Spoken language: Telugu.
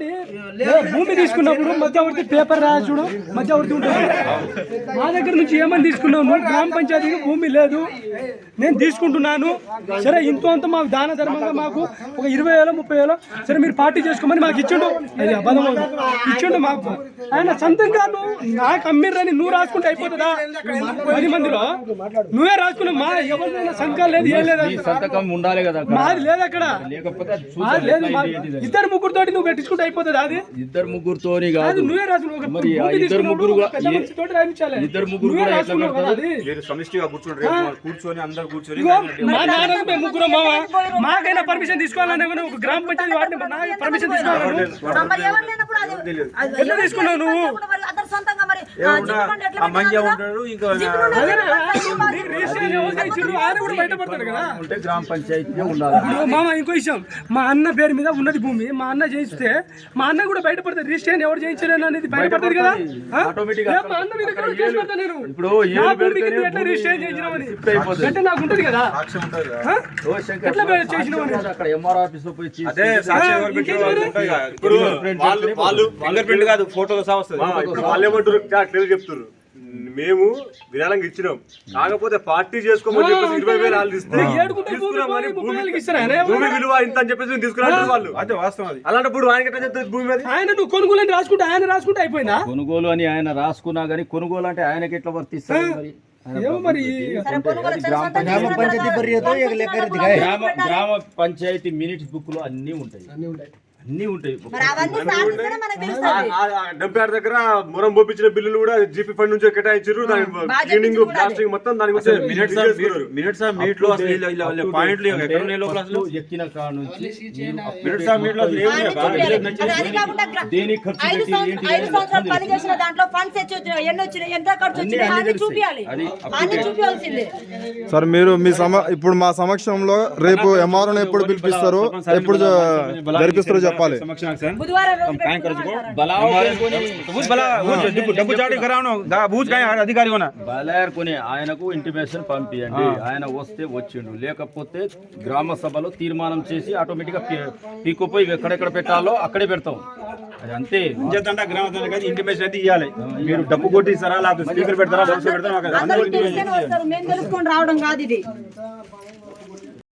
ఒకటి భూమి తీసుకున్నప్పుడు మధ్యవర్తి పేపర్ రాసుడు మధ్యవర్తి ఉంటుంది. మా దగ్గర నుంచి ఏమని తీసుకున్నావు నువ్వు గ్రామ పంచాయతీకి భూమి లేదు. నేను తీసుకుంటున్నాను. సరే ఇంతో అంత మాకు దాన ధర్మంగా మాకు ఒక ఇరవై వేలు ముప్పై వేలు సరే మీరు పార్టీ చేసుకోమని మాకు ఇచ్చిండు. అది అబద్ధం. ఇచ్చిండు మాకు. ఆయన సొంతం కాదు నాకు అమ్మిర్రని నువ్వు రాసుకుంటే అయిపోతుందా? పది మందిలో? నువ్వే రాసుకున్నావు. మా ఎవరిదైనా సంతకాలు లేదు ఏం లేదు. సంతకం ఉండాలి కదా. మాది లేదు అక్కడ. లేకపోతే మాది లేదు? ఇద్దరు ముగ్గురుతోటి నువ్వు పెట్టించుకుంటే అయిపోతుంది అది? ఇద్దరు ముగ్గురుతోని అది కాదు నువ్వే రాసుకున్నావు. ఒక మరి ఆ భూమి ఇద్దరు ముగ్గురు. ఇద్దరు ముగ్గురు నువ్వే కూడా ఎట్లా రాసుకున్నావు కదా పెడతారు? అది. మీరు సమిష్టిగా కూర్చోండి కూర్చొని అందరు కూర్చొని ఇదిగో, మా నాన్న మేము ముగ్గురు మామ మాకైనా పర్మిషన్ తీసుకోవాలనే ఒక గ్రామ పంచాయతీ వాడిని నా పర్మిషన్ తీసుకోవాలను మరి ఎవరు లేనప్పుడు అది- అది ఎట్లా తీసుకున్నావు నువ్వు? ఉంటాడు ఇంకా ఉంటే గ్రామ పంచాయతీ ఉండాలి. మామ ఇంకో విషయం. మా అన్న పేరు మీద ఉన్నది భూమి. మా అన్న చేయిస్తే మా అన్న కూడా బయటపడతాడు. రిజిస్ట్రేషన్ ఎవరు చేయించారు అనేది బయటపడతాది కదా? ఆ? Automatic గా ఏ, మా అన్న మీద కూడా కేసు పెడతా నేను. ఇప్పుడు నా ఎట్లా రిజిస్ట్రేషన్. అంటే నాకు ఉంటుంది కదా. ఎట్లా అక్కడ. ఎంఆర్ ఆఫీస్లో పోయి వాళ్ళు. ఇప్పుడు ఫింగర్ ప్రింట్ కాదు ఫోటోలు సహా వస్తుంది. ఇప్పుడు వాళ్ళు ఏమంటారు క్లియర్ చెప్తారు మేము విరాళంగా ఇచ్చినాం. కాకపోతే పార్టీ చేసుకోమని చెప్పేసి ఇరవై వేలు వాళ్ళు ఇస్తే నీకు ఏడుకుంటే భూమి తీసుకున్నామని? ఆయన? విలువ ఇంత అని చెప్పేసి మేము తీసుకున్నాం వాళ్ళు. అదే వాస్తవం అది. అలాంటప్పుడు చెప్తుంది భూమి అది ఆయన నువ్వు కొనుగోలు రాసుకుంటే ఆయన రాసుకుంటే అయిపోయిందా? కొనుగోలు అని ఆయన రాసుకున్నా గానీ కొనుగోలు అంటే ఆయనకి ఎట్లా వర్తిస్తారు మరి? ఆయన ఏమో మరి సరే, కొనుగోలు అది సరే, గ్రామ సొంతం పంచాయతీ. చేసుకున్న తర్వాత గ్రామ గ్రామ పంచాయతీ మినిట్స్ బుక్లో అన్ని ఉంటాయి. అన్ని ఉంటాయి. దగ్గర మొరం పోపించిన బిల్లులు కూడా జీపీ ఫండ్ నుంచి కేటాయించారు క్లీనింగ్ ప్లాస్టింగ్ మొత్తం దాని గురించి మినిట్స్ ఆఫ్ మీట్లో పాయింట్లు ఎక్కడ ఉన్నాయి లోపల అసలు? ఎక్కిన కాడ నుంచి ఆఫ్ మీట్లో దేనికి ఖర్చు పెట్టి చేసిన దాంట్లో ఫండ్స్ ఎన్ని వచ్చినాయి ఎంత ఖర్చు అన్ని అన్ని చూపించాల్సిందే సార్ మీరు మీ సమ ఇప్పుడు మా సమక్షంలో రేపు ఎంఆర్ఓని ఎప్పుడు పిలిపిస్తారు? ఎప్పుడు జరిపిస్తారో చెప్పాలి. అధికారి బలాయర్ కొని ఆయనకు ఇంటిమేషన్ పంపించండి ఆయన వస్తే వచ్చిండు. లేకపోతే గ్రామ సభలో తీర్మానం చేసి ఆటోమేటిక్గా పీక్కుపోయి ఎక్కడెక్కడ పెట్టాలో అక్కడే పెడతాం. అది అంతే. చేద్దంట గ్రామ ఇంటిమేషన్ అయితే ఇవ్వాలి మీరు డబ్బు కొట్టిస్తారా లేకపోతే స్పీకర్ పెడతారా పెడతారా రావడం కాదు ఇది.